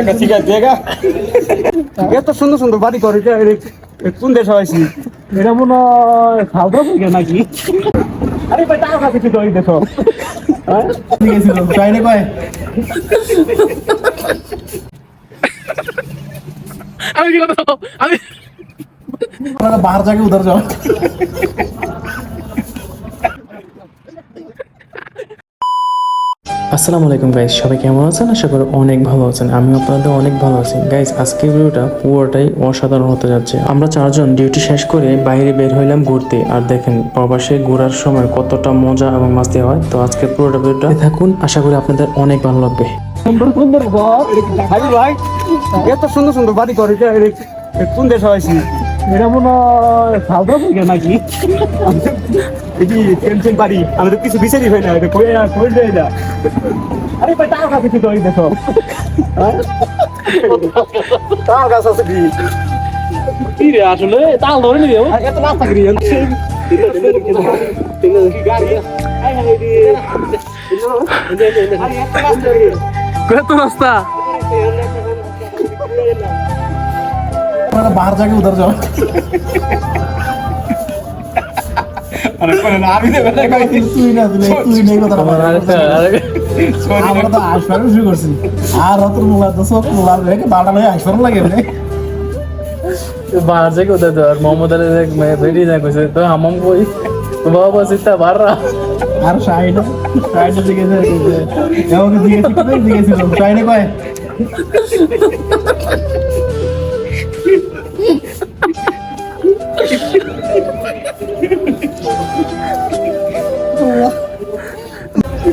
একটা সিগারেট দেগা এত সুন্দর সুন্দর বাড়ি করে কোন দেশ হয়েছি? এটা মনে হয় সাউথ আফ্রিকা নাকি? আরে ভাই টাকা কাছে তো এই দেশ চাইনে কয়? আমি কি করতে আমি বাহার জায়গায় উধার যাও আসসালামু আলাইকুম গাইজ সবাই কেমন আছেন? আশা করি অনেক ভালো আছেন। আমি আপনাদের অনেক ভালো আছি। গাইজ আজকের ভিডিওটা পুরোটাই অসাধারণ হতে যাচ্ছে। আমরা চারজন ডিউটি শেষ করে বাইরে বের হইলাম ঘুরতে। আর দেখেন, প্রবাসে ঘোরার সময় কতটা মজা এবং মাস্তি হয়। তো আজকের পুরোটা ভিডিওটা থাকুন। আশা করি আপনাদের অনেক ভালো লাগবে। সুন্দর ঘর। ভাই এত সুন্দর সুন্দর বাড়ি করে কোন দেশ এটা মনে হয় সাউথ আফ্রিকা নাকি? এটি টেনশন বাড়ি আমি তো কিছু বিচারি হয় না এটা কই না কই যায় না। আরে ভাই টাকা কাছে তো এই দেশ টাকা কাছে আছে কি? কি রে আসলে তাল ধরে নিবি এত রাস্তা করি গাড়ি কত রাস্তা? তো আসবারও শুরু করছি। আর অত মোলা তো সব মোলার রেখে বাড়া লাগে আসবার লাগে রে। বাহার থেকে ওদের তো মোহাম্মদ আলী বেরিয়ে যায় কইছে তো হামাম কই? বাবা সিতা বাররা আর সাইডে সাইডে দিকে এমন দিকে শিখতে দিকেছিল সাইডে কয়?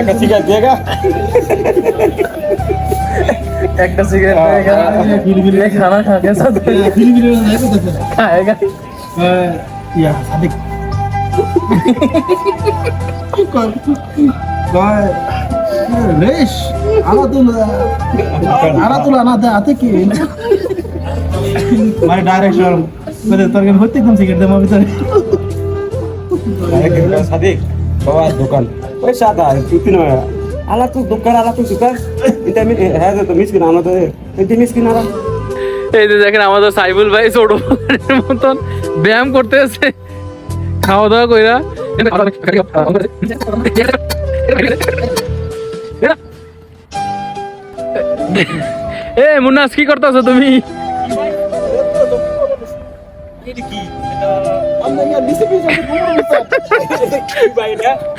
একটা সিগারেট দেগা একটা সিগারেট দেগা বিল খানা খাকে সাথে বিল বিল নাই তো খাएगा ইয়া সাদিক। কর। ভাই ليش على طول على طول انا মানে ডাইরেকশন মানে তোর কেন হতে সিগারেট দেবো ভিতরে সাদিক বাবা দোকান। ওই সাদা তুই নয় আলা তুই দোকান আলা তুই দোকান। এটা আমি হ্যাঁ তো মিসকিন, আমাদের, এটি মিসকিন আলা এই যে দেখেন আমাদের সাইবুল ভাই ছোট মতন ব্যায়াম করতে আছে খাওয়া দাওয়া কইরা। এ, মুন্নাস, কি করতেছো তুমি?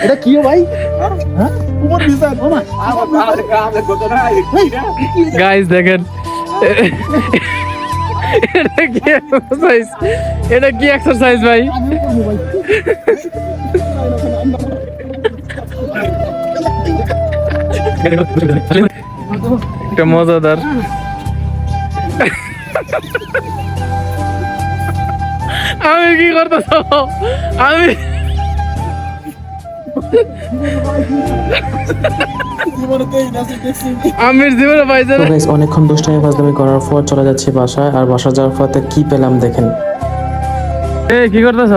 এটা কি? ভাই? হ্যাঁ? মা গাইস দেখেন। এটা কি এক্সারসাইজ এটা কি এক্সারসাইজ ভাই? এটা মজাদার। আমি কি করতেছ? আমি আমির জীবনে পাইছে তো গাইস অনেকক্ষণ দুষ্টামি ফাজলামি করার পর চলে যাচ্ছি বাসায় আর বাসা যাওয়ার পথে কি পেলাম দেখেন। এই কি করতেছ?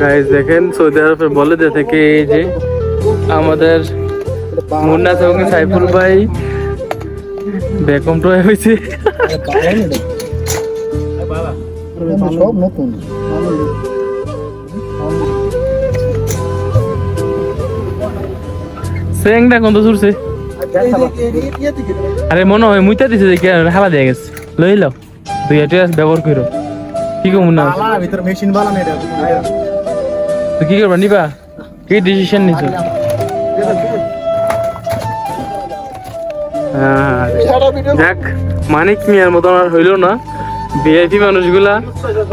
গাইস দেখেন সৌদি আরবে বলে যে থেকে এই যে আমাদের মুন্না এবং সাইফুল ভাই বেকম তো সব নতুন সেংটা কত ছুটছে আরে মনে হয় মুইতা দিছে যে হালা দিয়ে গেছে। লই লাও হাজার টাকা ব্যবহার করো কি কো মুন্না বালা ভিতর মেশিন বালা নেই তুই কি করবা, নিবা? কি ডিসিশন নিছো? যাক, মানিক মিয়ার মতন আর হইল না। ভিআইপি মানুষগুলা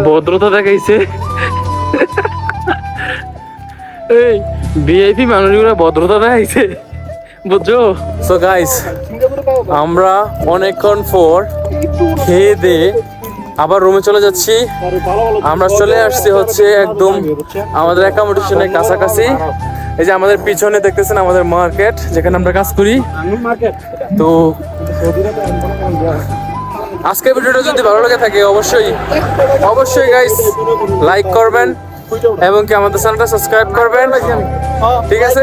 ভদ্রতা দেখাইছে। এই ভিআইপি মানুষগুলা ভদ্রতা দেখাইছে। বুঝছ? সো গাইস আমরা অনেকক্ষণ পর খেয়ে দিয়ে আবার রুমে চলে যাচ্ছি। আমরা চলে আসছি হচ্ছে একদম আমাদের অ্যাকোমোডেশনের কাছাকাছি। এই যে আমাদের পিছনে দেখতেছেন আমাদের মার্কেট যেখানে আমরা কাজ করি। তো আজকের ভিডিওটা যদি ভালো লাগে থাকে অবশ্যই অবশ্যই গাইস লাইক করবেন এবং কি আমাদের চ্যানেলটা সাবস্ক্রাইব করবেন। ঠিক আছে?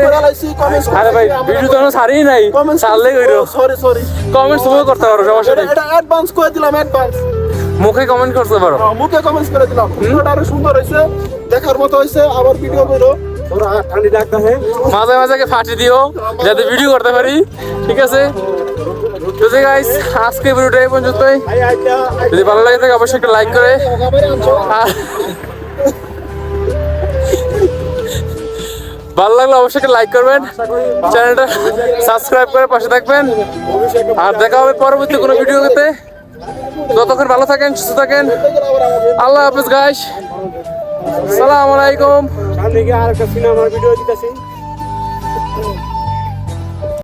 আরে ভাই ভিডিও তো ছাড়িই নাই ছাড়লেই কইরো সরি সরি কমেন্টস তুমি করতে পারো সমস্যা নেই। এটা অ্যাডভান্স করে দিলাম অ্যাডভান্স মুখে কমেন্ট করতে পারো। মুখে কমেন্টস করে দিলাম। ভিডিওটা আরও সুন্দর হয়েছে দেখার মতো হয়েছে আবার ভিডিও করো। মাঝে মাঝে ফাটি দিও যাতে ভিডিও করতে পারি। ঠিক আছে? তো গাইস আজকে ভিডিওটা এই পর্যন্তই। যদি ভালো লাগে থাকে অবশ্যই একটা লাইক করে। আর- ভালো লাগলে অবশ্যই একটা লাইক করবেন। চ্যানেলটা সাবস্ক্রাইব করে পাশে থাকবেন। আর দেখা হবে পরবর্তী কোনো ভিডিওতে ততক্ষণ ভালো থাকেন সুস্থ থাকেন। আল্লাহ হাফিজ গাইস সালাম আলাইকুম। সামনে গিয়ে আর একটা সিনেমার ভিডিও দিতেছি।